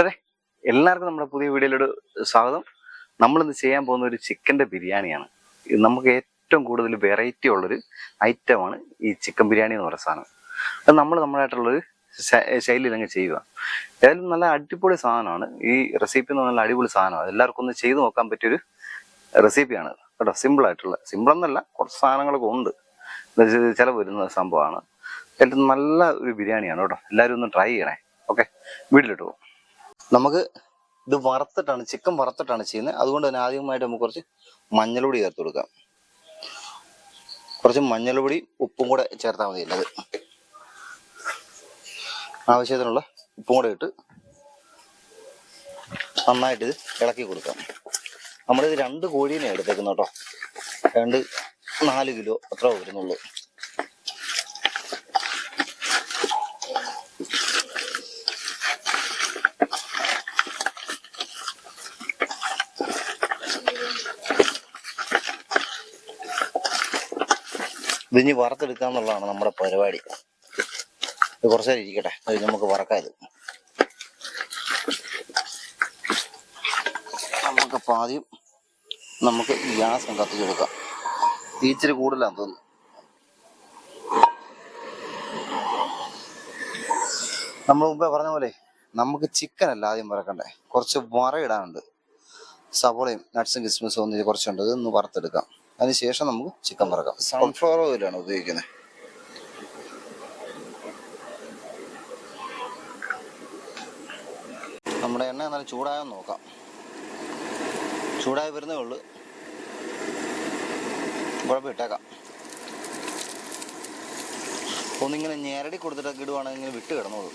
കൂട്ടുകാരെ എല്ലാവർക്കും നമ്മുടെ പുതിയ വീഡിയോയിലോട് സ്വാഗതം. നമ്മളിന്ന് ചെയ്യാൻ പോകുന്ന ഒരു ചിക്കന്റെ ബിരിയാണിയാണ്. നമുക്ക് ഏറ്റവും കൂടുതൽ വെറൈറ്റി ഉള്ളൊരു ഐറ്റമാണ് ഈ ചിക്കൻ ബിരിയാണി എന്ന് പറയുന്ന സാധനം. അത് നമ്മൾ നമ്മളായിട്ടുള്ളൊരു ശൈലിയിൽ അങ്ങ് ചെയ്യുക. ഏതായാലും നല്ല അടിപൊളി സാധനമാണ്. ഈ റെസിപ്പി എന്ന് പറഞ്ഞാൽ അടിപൊളി സാധനമാണ്. എല്ലാവർക്കും ഒന്ന് ചെയ്തു നോക്കാൻ പറ്റിയൊരു റെസിപ്പിയാണ് കേട്ടോ സിമ്പിൾ ആയിട്ടുള്ള. സിമ്പിൾ എന്നല്ല കുറച്ച് സാധനങ്ങളൊക്കെ ഉണ്ട്. ചില വരുന്ന സംഭവമാണ്. ഏറ്റവും നല്ല ഒരു ബിരിയാണിയാണ് കേട്ടോ. എല്ലാവരും ഒന്ന് ട്രൈ ചെയ്യണേ. ഓക്കെ വീട്ടിലിട്ട് പോകും. നമുക്ക് ഇത് വറുത്തിട്ടാണ് ചിക്കൻ വറുത്തിട്ടാണ് ചെയ്യുന്നത്. അതുകൊണ്ട് തന്നെ ആദ്യമായിട്ട് നമുക്ക് കുറച്ച് മഞ്ഞൾപൊടി ചേർത്ത് കൊടുക്കാം. കുറച്ച് മഞ്ഞൾപൊടി ഉപ്പും കൂടെ ചേർത്താൽ മതി അത് ആവശ്യത്തിനുള്ള ഉപ്പും കൂടെ ഇട്ട് നന്നായിട്ട് ഇത് ഇളക്കി കൊടുക്കാം. നമ്മളിത് രണ്ട് കോഴീനെ എടുത്തേക്കുന്നു കേട്ടോ. രണ്ട് നാല് കിലോ അത്ര വരുന്നുള്ളൂ. ഇതിനി വറുത്തെടുക്കുക എന്നുള്ളതാണ് നമ്മുടെ പരിപാടി. ഇത് കുറച്ച് നേരം ഇരിക്കട്ടെ. അത് നമുക്ക് വറക്കാം ഇത്. നമുക്കപ്പോൾ ആദ്യം നമുക്ക് ഗ്യാസ് കത്തിച്ച് കൊടുക്കാം. ഇച്ചിരി കൂടുതലാന്ന് തോന്നുന്നു. നമ്മൾ മുമ്പേ പറഞ്ഞ പോലെ നമുക്ക് ചിക്കൻ അല്ല ആദ്യം വറക്കണ്ടേ. കുറച്ച് വറ ഇടാനുണ്ട്. സവോളയും നട്ട്സും കിസ്മിസും ഒന്നും കുറച്ചുണ്ട്. ഇതൊന്ന് വറുത്തെടുക്കാം. അതിനുശേഷം നമുക്ക് ചിക്കൻ വറക്കാം. സൺഫ്ലവർ ഓയിലാണ് ഉപയോഗിക്കുന്നത്. നമ്മുടെ എണ്ണ നല്ല ചൂടായോ നോക്കാം. ചൂടായി വരുന്നേ ഉള്ളൂ. കുഴപ്പം ഇട്ടേക്കാം. ഒന്നിങ്ങനെ ഞെരടി കൊടുത്തിട്ടൊക്കെ ഇടുവാണെങ്കിൽ ഇങ്ങനെ വിട്ട് കിടന്നോളൂ.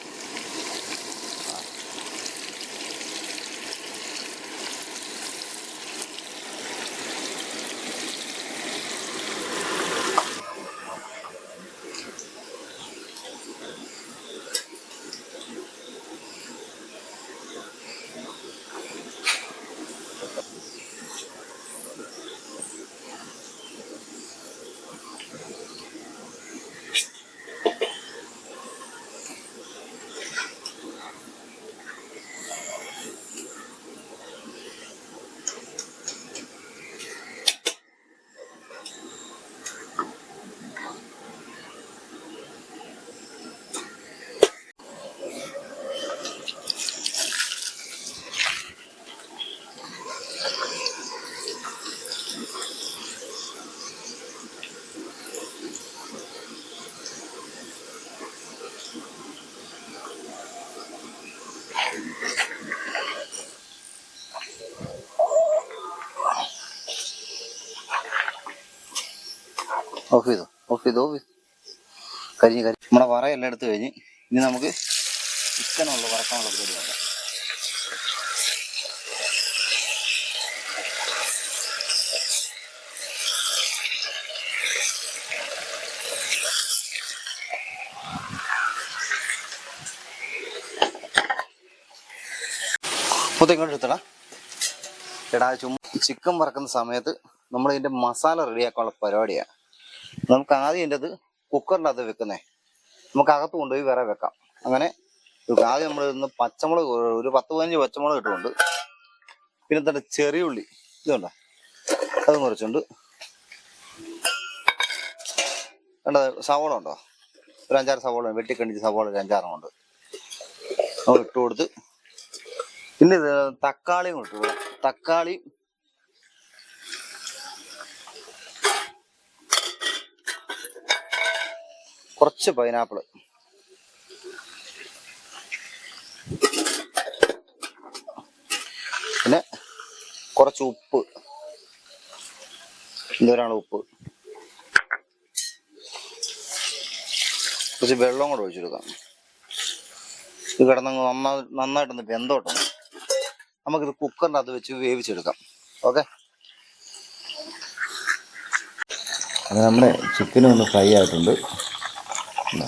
ഓഫ് ചെയ്തു. ഓഫ് ചെയ്തു ഓഫ് ചെയ്തു. കരിഞ്ഞ് കരി നമ്മുടെ വറയെല്ലാം എടുത്തു കഴിഞ്ഞ് ഇനി നമുക്ക് ചിക്കനുള്ള വറക്കാനുള്ള പരിപാടി നോക്കാം മൊത്തം എടാ ചുമ്മാ ചിക്കൻ വറക്കുന്ന സമയത്ത് നമ്മൾ ഇതിന്റെ മസാല റെഡിയാക്കാനുള്ള പരിപാടിയാണ് നമുക്ക് ആദ്യം എന്റെ അത് കുക്കറിനകത്ത് വെക്കുന്നേ. നമുക്ക് അകത്ത് കൊണ്ടുപോയി വേറെ വെക്കാം. അങ്ങനെ. ആദ്യം നമ്മൾ ഇന്ന് പച്ചമുളക് ഒരു പത്ത് പതിനഞ്ച് പച്ചമുളക് ഇട്ടുകൊണ്ട് പിന്നെ തന്നെ ചെറിയ ഉള്ളി ഇതുണ്ടോ അതും കുറച്ചുണ്ട്. കണ്ടോ? സവോള ഉണ്ടോ? ഒരു അഞ്ചാറ് സവോള വെട്ടിക്കണ്ടിച്ച് സവോള ഒരു അഞ്ചാറും ഉണ്ട്. നമ്മൾ ഇട്ട് കൊടുത്ത് പിന്നെ തക്കാളിയും ഇട്ടു കൊടുക്കാം. കുറച്ച് പൈനാപ്പിൾ പിന്നെ കുറച്ച് ഉപ്പ്. എന്തോരാണ് ഉപ്പ്. കുറച്ച് വെള്ളം കൂടെ ഒഴിച്ചെടുക്കാം. ഇത് കിടന്നങ്ങ് നന്നായി നന്നായിട്ടൊന്ന് വെന്തോട്ടോ നമുക്കിത് കുക്കറിന്റെ അത് വെച്ച് വേവിച്ചെടുക്കാം. ഓക്കെ അത് നമ്മുടെ ചിക്കനും ഒന്ന് ഫ്രൈ ആയിട്ടുണ്ട്. എന്താ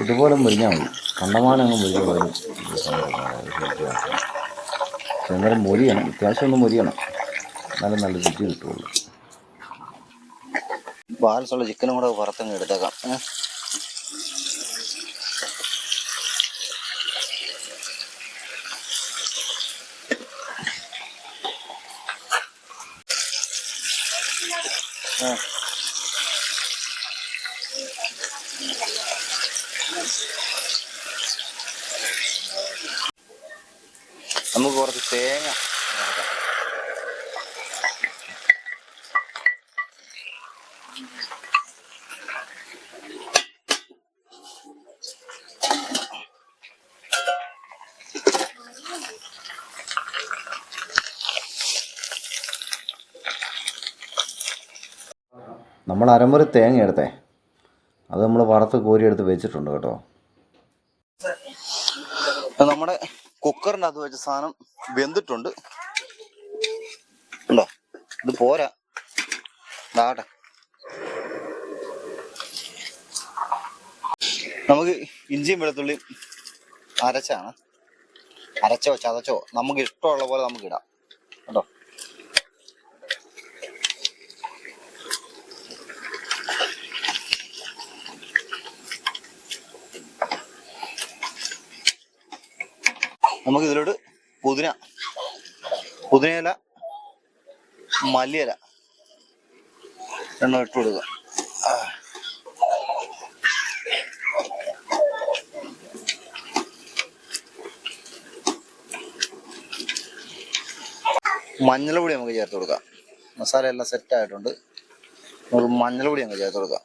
ഇതുപോലെ മുരിഞ്ഞാൽ മതി. കണ്ടമാനങ്ങ് മുരിഞ്ഞ് പോയി. ചെന്നേരം മൊരിയണം. അത്യാവശ്യം ഒന്ന് മൊരിയണം. എന്നാലും നല്ല രുചി കിട്ടുള്ളൂ. ബാലൻസുള്ള ചിക്കനും കൂടെ വറുത്തങ്ങ് എടുത്തേക്കാം. ആ. നമുക്ക് കുറച്ച് തേങ്ങ നമ്മൾ അരമുറി തേങ്ങ എടുത്തേ. അത് നമ്മൾ വറുത്ത് കോരിയെടുത്ത് വെച്ചിട്ടുണ്ട് കേട്ടോ അത് അകത്ത് വെച്ച സാധനം വെന്തിട്ടുണ്ട്. ഉണ്ടോ? ഇത് പോരാ. ഇതാകട്ടെ. നമുക്ക് ഇഞ്ചിയും വെളുത്തുള്ളിയും അരച്ചാണ്. അരച്ചോ ചതച്ചോ? നമുക്ക് ഇഷ്ടമുള്ള പോലെ നമുക്ക് ഇടാം. നമുക്ക് ഇതിലോട്ട് പുതിന പുതിനയില മല്ലിയില എണ്ണ ഇട്ട് കൊടുക്കുക. മഞ്ഞൾപൊടി നമുക്ക് ചേർത്ത് കൊടുക്കാം. മസാല എല്ലാം സെറ്റ് ആയിട്ടുണ്ട്. നമുക്ക് മഞ്ഞൾപൊടി നമുക്ക് ചേർത്ത് കൊടുക്കാം.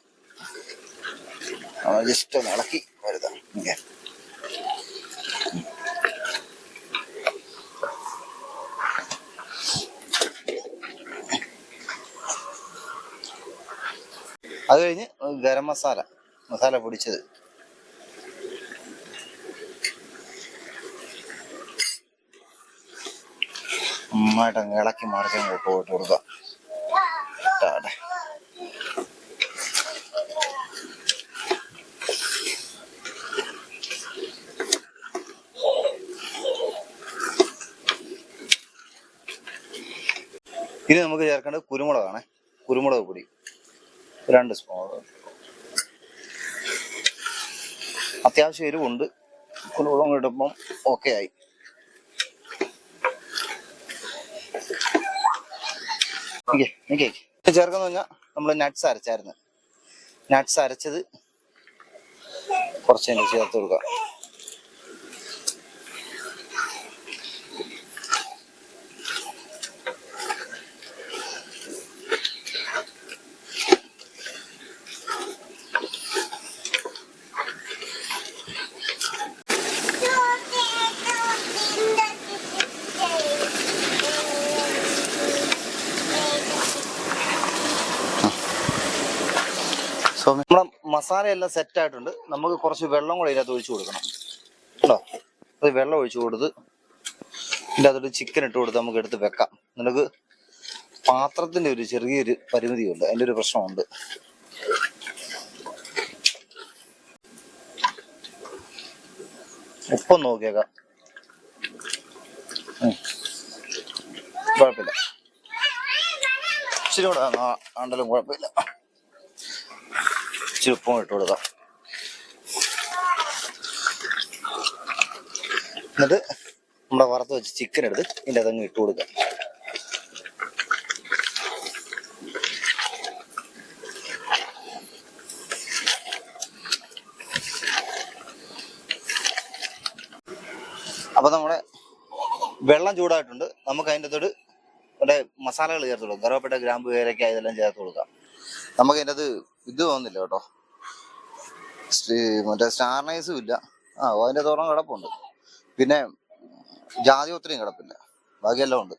ജസ്റ്റ് ഒന്ന് ഇളക്കി വരുതാം ഓക്കെ. അത് കഴിഞ്ഞ് ഗരം മസാല മസാല പൊടിച്ചത്. നന്നായിട്ട് അങ്ങ് ഇളക്കി മറിച്ച് അങ്ങ് ഇട്ട് കൊടുക്കാം ഇനി നമുക്ക് ചേർക്കേണ്ടത് കുരുമുളകാണ്. കുരുമുളക് പൊടി. രണ്ട് സ്പൂൺ അത്യാവശ്യം എരിവുണ്ട്. കുരുമുളകും ഇടുമ്പം ഓക്കെ ആയി. ചേർക്കുന്ന പറഞ്ഞാൽ നമ്മൾ നട്ട്സ് അരച്ചായിരുന്നു. നട്ട്സ് അരച്ചത് കുറച്ച് ചേർത്ത് കൊടുക്കാം. നമ്മുടെ മസാല എല്ലാം സെറ്റ് ആയിട്ടുണ്ട് നമുക്ക് കുറച്ച് വെള്ളം കൂടെ ഇതിനകത്ത് ഒഴിച്ചു കൊടുക്കണം കേട്ടോ അത് വെള്ളം ഒഴിച്ചു കൊടുത്ത് ഇതിന്റെ അകത്തോട്ട് ചിക്കൻ ഇട്ട് കൊടുത്ത് നമുക്ക് എടുത്ത് വെക്കാം നിനക്ക് പാത്രത്തിന്റെ ഒരു ചെറിയൊരു പരിമിതിയുണ്ട് അതിന്റെ ഒരു പ്രശ്നമുണ്ട് ഉപ്പൊന്ന് നോക്കിയേക്കാം. കുഴപ്പമില്ല ഇച്ചിരി കൂടെ ആണ്ടലും കുഴപ്പമില്ല ഇച്ചിരി ഉപ്പും ഇട്ട് കൊടുക്കാം എന്നിട്ട് നമ്മുടെ വറുത്ത് വെച്ച് ചിക്കൻ എടുത്ത് ഇതിന്റെ അതങ്ങ് ഇട്ട് കൊടുക്കാം അപ്പം നമ്മുടെ വെള്ളം ചൂടായിട്ടുണ്ട്. നമുക്ക് അതിന്റെ അത് നമ്മുടെ മസാലകൾ ചേർത്ത് കൊടുക്കാം. കറുവപ്പെട്ട ഗ്രാമ്പ് ഏലക്ക ഇതെല്ലാം ചേർത്ത് കൊടുക്കാം. നമുക്ക് അതിന്റെ അത് ഇത് തോന്നുന്നില്ല കേട്ടോ. മറ്റേ സ്റ്റാർനൈസും ഇല്ല. ആ അതിന്റെ തോറം കിടപ്പുണ്ട്. പിന്നെ ജാതി ഒത്തിരിയും കിടപ്പില്ല. ബാക്കിയെല്ലാം ഉണ്ട്.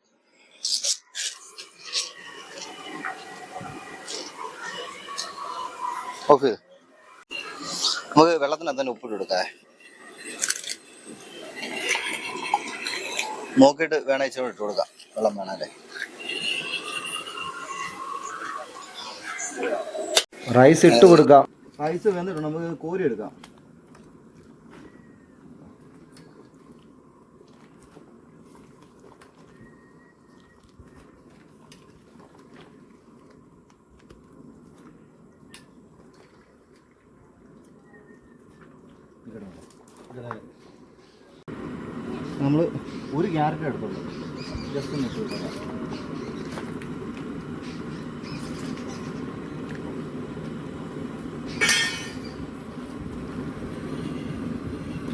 ഓഫ് നമുക്ക് വെള്ളത്തിന് തന്നെ ഉപ്പിട്ട് കൊടുക്കാം. നോക്കിയിട്ട് വേണേ ഇച്ചിരി ഇട്ട് കൊടുക്കാം. വെള്ളം വേണമല്ലേ റൈസ് ഇട്ട് കൊടുക്കാം. റൈസ് വന്നിട്ടുണ്ട്. നമുക്ക് കോരി എടുക്കാം. നമ്മൾ ഒരു ക്യാരറ്റ് എടുത്തുള്ളൂ ജസ്റ്റ് ഒന്ന് ഇട്ട് കൊടുക്കാം കട്ട്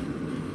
ചെയ്തോ ഇത്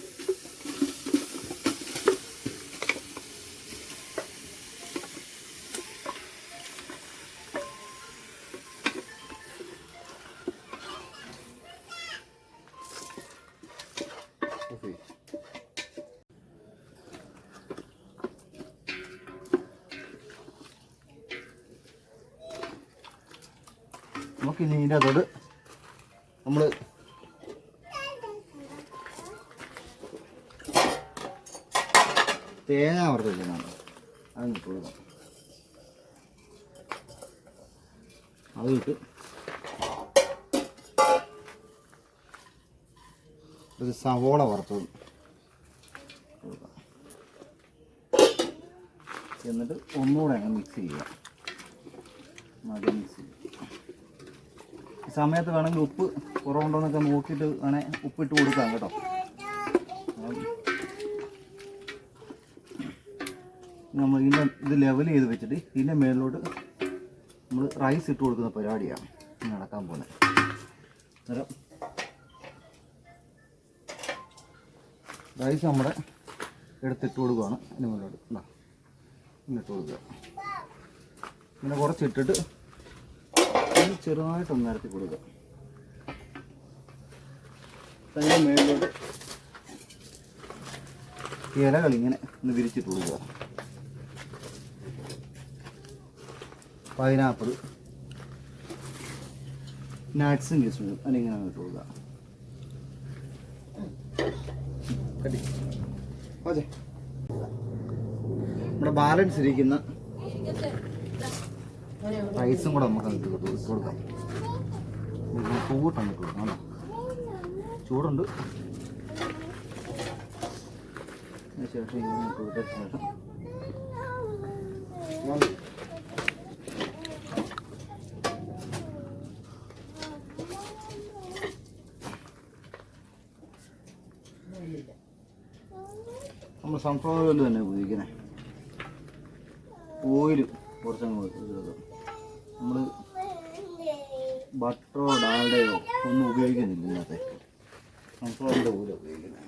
മാറ്റിയാലോ നമുക്ക് ഇനി ഇതിന്റെ അതോട് നമ്മൾ തേങ്ങ വറുത്ത് വെക്കുന്നുണ്ട് അത് കൊടുക്കാം. അത് ഇട്ട് ഒരു സവോള വറുത്തത് എന്നിട്ട് ഒന്നുകൂടെ അങ്ങ് മിക്സ് ചെയ്യുക. മതി മിക്സ് ചെയ്യുക. സമയത്ത് വേണമെങ്കിൽ ഉപ്പ് കുറവുണ്ടോന്നൊക്കെ നോക്കിയിട്ട് വേണേൽ ഉപ്പിട്ട് കൊടുക്കാം കേട്ടോ. നമ്മൾ ഇതിന്റെ ഇത് ലെവൽ ചെയ്ത് വെച്ചിട്ട് ഇതിന്റെ മേളിലോട്ട് നമ്മൾ റൈസ് ഇട്ട് കൊടുക്കുന്ന പരിപാടിയാണ്. നടക്കാൻ പോകുന്നത് അന്നേരം റൈസ് നമ്മുടെ എടുത്തിട്ട് കൊടുക്കുകയാണ് അതിന് മുന്നോട്ട് ഇന്നിട്ട് കൊടുക്കുക. ഇങ്ങനെ കുറച്ചിട്ടിട്ട് ചെറുതായിട്ടൊന്ന് നിരത്തി കൊടുക്കുക. തന്നെ മേളിലോട്ട് ഇലകൾ ഇങ്ങനെ ഒന്ന് വിരിച്ചിട്ട് കൊടുക്കുക. പൈനാപ്പിൾ നട്ട്സും കിസ്മിസും അതിനിങ്ങനെ ഇട്ട് കൊടുക്കുക. ഓക്കെ നമ്മുടെ ബാലൻസ് ഇരിക്കുന്ന റൈസും കൂടെ നമുക്ക് ഇട്ട് കൊടുക്കാം. ഇട്ട് കൊടുക്കാം കേട്ടോ. ചൂടുണ്ട്. ശേഷം ഇങ്ങനെ കൊടുത്ത ശേഷം സൺഫ്ലവർ ഓയിൽ തന്നെ ഉപയോഗിക്കുന്നത് ഓയിൽ കുറച്ചങ്ങ് നമ്മൾ ബട്ടറോ ഡാൽഡയോ ഒന്നും ഉപയോഗിക്കുന്നില്ല ഇന്നത്തെ സൺഫ്ലവറിന്റെ ഓയിൽ ഉപയോഗിക്കുന്നത്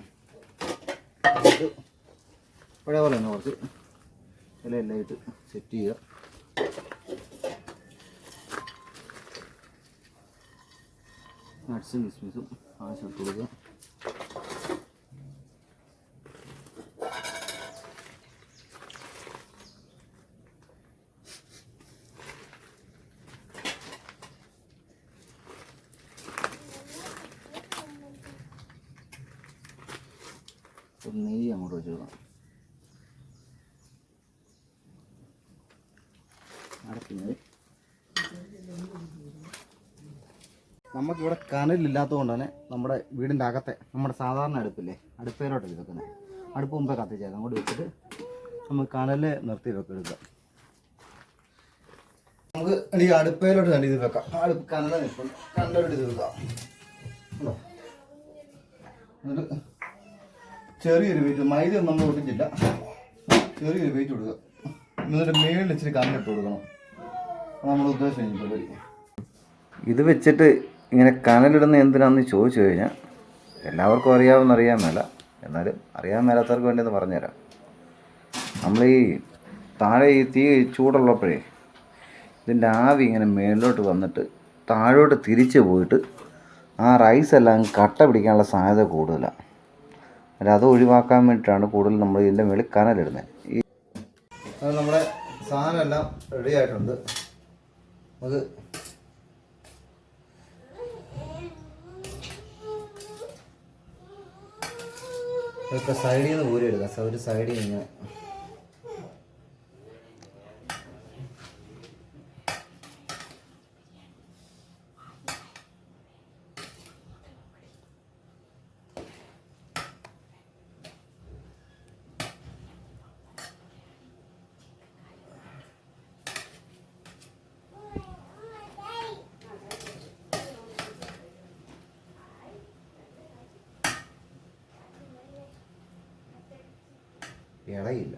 പഴയ പോലെ തന്നെ കുറച്ച് ഇലയെല്ലാം ഇട്ട് സെറ്റ് ചെയ്യുക. നട്ട്സും കിസ്മിസും ആവശ്യം കൊടുക്കുക ഒരു നെയ്യ് അങ്ങോട്ട് വെച്ച് കൊടുക്കാം അടക്കുന്നത് നമുക്കിവിടെ കനലില്ലാത്തത് കൊണ്ട് തന്നെ നമ്മുടെ വീടിന്റെ അകത്തെ നമ്മുടെ സാധാരണ അടുപ്പില്ലേ അടുപ്പയിലോട്ടല്ലേ വെക്കുന്നത് അടുപ്പ് മുമ്പേ കത്തിച്ചേക്കാം. അങ്ങോട്ട് വെച്ചിട്ട് നമുക്ക് കനലിനെ നിർത്തി വെക്കാം നമുക്ക് ഈ അടുപ്പയിലോട്ട് തന്നെ ഇത് വെക്കാം. അടുപ്പ് കനല നിൽക്കും കനലോട്ട് ഇത് വെക്കാം എന്നിട്ട് ചെറിയൊരു വെയിറ്റ് മൈദ നമ്മൾ ഒട്ടിച്ചില്ല. ചെറിയൊരു വെയിറ്റ് കൊടുക്കുക. എന്നിട്ട് മേളിൽ ഇച്ചിരി കനലിട്ട് കൊടുക്കണം. നമ്മൾ പരിപാടി ഇത് വെച്ചിട്ട് ഇങ്ങനെ കനലിടുന്ന എന്തിനാന്ന് ചോദിച്ചു കഴിഞ്ഞാൽ എല്ലാവർക്കും അറിയാവുന്ന അറിയാൻ മേല. എന്നാലും അറിയാൻ മേലാത്തവർക്ക് വേണ്ടി ഒന്ന് പറഞ്ഞുതരാം. നമ്മൾ ഈ താഴെ ഈ തീ ചൂടുള്ളപ്പോഴേ ഇതിന്റെ ആവി ഇങ്ങനെ മേളിലോട്ട് വന്നിട്ട് താഴോട്ട് തിരിച്ച് പോയിട്ട് ആ റൈസ് എല്ലാം കട്ട പിടിക്കാനുള്ള സാധ്യത കൂടുതലാണ് അല്ല അത് ഒഴിവാക്കാൻ വേണ്ടിയിട്ടാണ് കൂടുതൽ നമ്മൾ ഇതിന്റെ മേളിൽ കനലിടുന്നത്. ഈ അത് നമ്മുടെ സാധനം എല്ലാം റെഡി ആയിട്ടുണ്ട്. നമുക്ക് ഇതൊക്കെ സൈഡിൽ നിന്ന് ഊരി എടുക്കാം ഒരു സൈഡിൽ നിന്ന് ഇളയില്ല